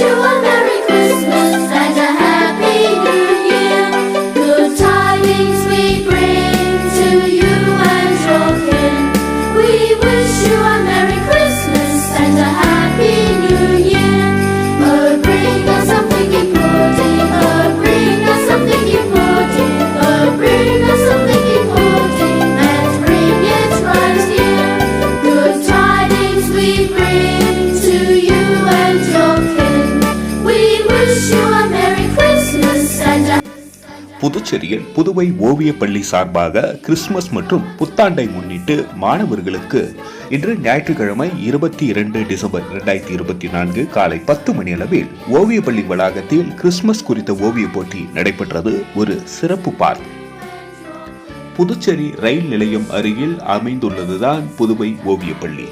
you a புதுச்சேரியில் புதுவை ஓவிய பள்ளி சார்பாக கிறிஸ்துமஸ் மற்றும் புத்தாண்டை முன்னிட்டு மாணவர்களுக்கு இன்று ஞாயிற்றுக்கிழமை இருபத்தி இரண்டு டிசம்பர் இரண்டாயிரத்தி இருபத்தி நான்கு காலை பத்து மணி அளவில் ஓவிய பள்ளி வளாகத்தில் கிறிஸ்துமஸ் குறித்த ஓவிய போட்டி நடைபெற்றது. ஒரு சிறப்பு பார்க் புதுச்சேரி ரயில் நிலையம் அருகில் அமைந்துள்ளதுதான் புதுவை ஓவிய பள்ளி.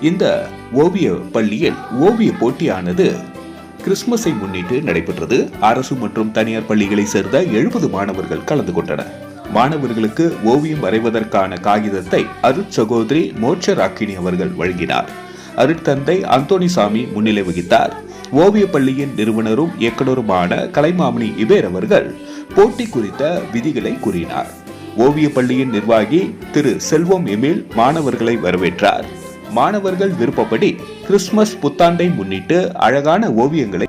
இந்த ஓவிய பள்ளியில் ஓவிய போட்டியானது கிறிஸ்துமஸை முன்னிட்டு நடைபெற்றது. அரசு மற்றும் தனியார் பள்ளிகளை சேர்ந்த எழுபது மாணவர்கள் கலந்து கொண்டனர். மாணவர்களுக்கு ஓவியம் வரைவதற்கான காகிதத்தை அருட் சகோதரி மோட்ச ராக்கினி அவர்கள் வழங்கினார். அருட்தந்தை அந்தோணிசாமி முன்னிலை வகித்தார். ஓவிய பள்ளியின் நிறுவனரும் இயக்குனருமான கலைமாமணி இபேர் அவர்கள் போட்டி குறித்த விதிகளை கூறினார். ஓவிய பள்ளியின் நிர்வாகி திரு செல்வம் எமில் மாணவர்களை வரவேற்றார். மாணவர்கள் விருப்பப்படி கிறிஸ்துமஸ் புத்தாண்டை முன்னிட்டு அழகான ஓவியங்களை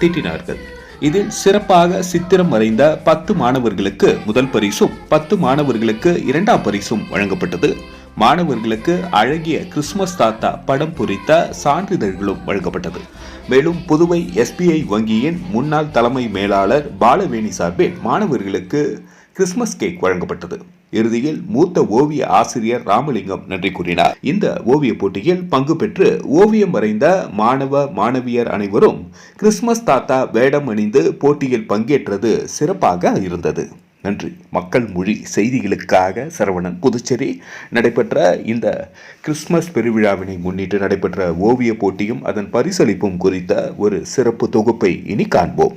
தீட்டினார்கள். இதில் சிறப்பாக சித்திரம் வரைந்த பத்து மாணவர்களுக்கு முதல் பரிசும் பத்து மாணவர்களுக்கு இரண்டாம் பரிசும் வழங்கப்பட்டது. மாணவர்களுக்கு அழகிய கிறிஸ்துமஸ் தாத்தா படம் பொறித்த சான்றிதழ்களும் வழங்கப்பட்டது. மேலும் புதுவை எஸ்பிஐ வங்கியின் முன்னாள் தலைமை மேலாளர் பாலவேணி சார்பில் மாணவர்களுக்கு கிறிஸ்துமஸ் கேக் வழங்கப்பட்டது. இறுதியில் மூத்த ஓவிய ஆசிரியர் ராமலிங்கம் நன்றி கூறினார். இந்த ஓவிய போட்டியில் பங்கு பெற்று ஓவியம் வரைந்த மாணவ மாணவியர் அனைவரும் கிறிஸ்துமஸ் தாத்தா வேடம் அணிந்து போட்டியில் பங்கேற்றது சிறப்பாக இருந்தது. நன்றி. மக்கள் மொழி செய்திகளுக்காக சரவணன் புதுச்சேரி நடைபெற்ற இந்த கிறிஸ்துமஸ் பெருவிழாவினை முன்னிட்டு நடைபெற்ற ஓவிய போட்டியும் அதன் பரிசளிப்பும் குறித்த ஒரு சிறப்பு தொகுப்பை இனி காண்போம்.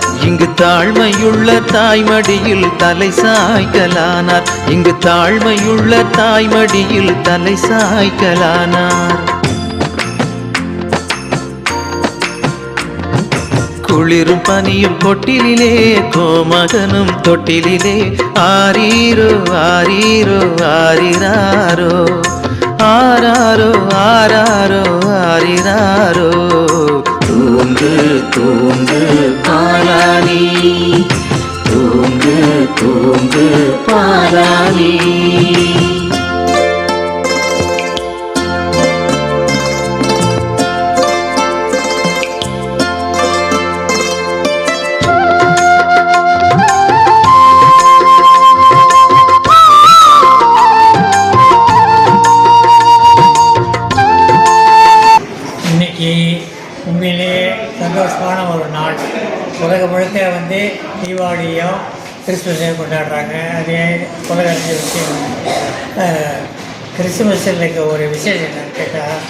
இங்கு தாழ்மையுள்ள தாய்மடியில் தலை சாய்க்கலானார். இங்கு தாழ்மையுள்ள தாய்மடியில் தலை சாய்க்கலானார். குளிரும் பனியும் கொட்டிலே கோமகனும் தொட்டிலே ஆரீரோ ஆரீரோ ஆரிராரோ ஆராரோ ஆராரோ ஆரிராரோ. தூங்கு தூங்கு பாலானி தூங்கு தூங்கு பாலானி உலகம் முழுக்க வந்து தீபாவளியும் கிறிஸ்துமஸையும் கொண்டாடுறாங்க. அதே உலக அறிஞ்ச விஷயம் கிறிஸ்துமஸில் இருக்க ஒரு விசேஷம் என்னன்னு கேட்டால்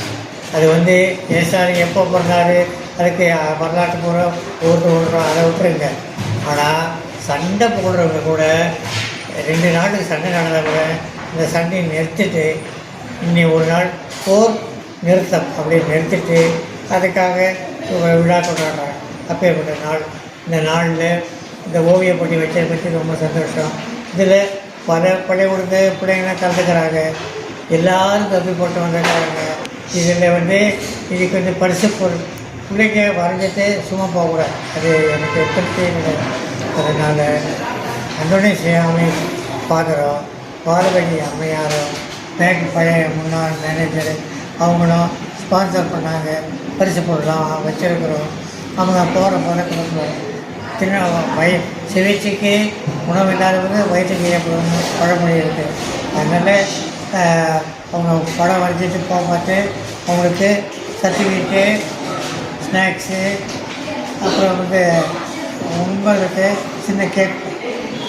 அது வந்து ஏசாரி எப்போ பிறந்தார்? அதுக்கு வரலாற்று பூர்வம் ஓட்டு ஓடுறோம் அதை விட்டுருங்க. ஆனால் சண்டை போடுறவங்க கூட ரெண்டு நாளுக்கு சண்டை நடந்தால் கூட இந்த சண்டையை நிறுத்திட்டு இன்னி ஒரு நாள் போர் நிறுத்தம் அப்படின்னு நிறுத்திட்டு அதுக்காக விழா கொண்டாடுறாங்க. அப்பேற்பட்ட நாள். இந்த நாளில் இந்த ஓவிய போட்டி வச்சதை பற்றி ரொம்ப சந்தோஷம். இதில் பல பள்ளிக்கூடத்து பிள்ளைங்களாம் கலந்துக்கிறாங்க. எல்லாரும் தப்பி போட்டு வந்துருக்காங்க. இதில் வந்து இதுக்கு வந்து பரிசு பொருள் பிள்ளைங்க வரைஞ்சிட்டு சும்மா போகக்கூடாது. அது எனக்கு திருப்தி இல்லை. அதனால் அந்தோனேஸ்வரி அமை பார்க்குறோம் பார்வதி அம்மையாரும் பேங்க் பழைய முன்னாள் மேனேஜர் அவங்களும் ஸ்பான்சர் பண்ணாங்க. பரிசு பொருளாக வச்சுருக்குறோம். அவங்க போகிற போகிற கொடுக்குறோம் தின வய சிகிச்சைக்கு உணவு இல்லாதவங்க வயிற்றுக்கு ஏற்படும் பழமொழி இருக்குது அதனால் அவங்க படம் வரைஞ்சிட்டு போக பார்த்து அவங்களுக்கு சர்டிஃபிகேட்டு ஸ்நாக்ஸு அப்புறம் வந்து உங்களுக்கு சின்ன கேக்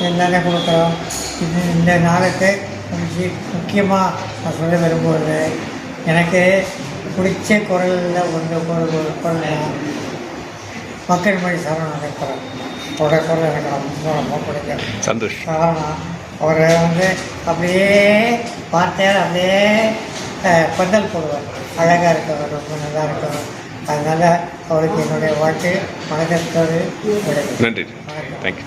எல்லாமே கொடுக்குறோம். இது இந்த நாளுக்கு முக்கியமாக நான் சொல்ல விரும்புவது எனக்கு பிடிச்ச குரலில் ஒன்று ஒரு குரல். மக்கள் மொழி சரணம் நினைக்கிறேன் அவரோட குரல் எனக்கு ரொம்ப ரொம்ப பிடிக்கும். சந்தோஷம் காரணம் அவர் வந்து அப்படியே வார்த்தையால் அப்படியே பந்தல் போடுவார். அழகாக இருக்கவர் ரொம்ப நல்லா இருக்கவர். அதனால் அவருக்கு என்னுடைய வாழ்க்கை வணக்கத்தோடு. நன்றி. தேங்க்யூ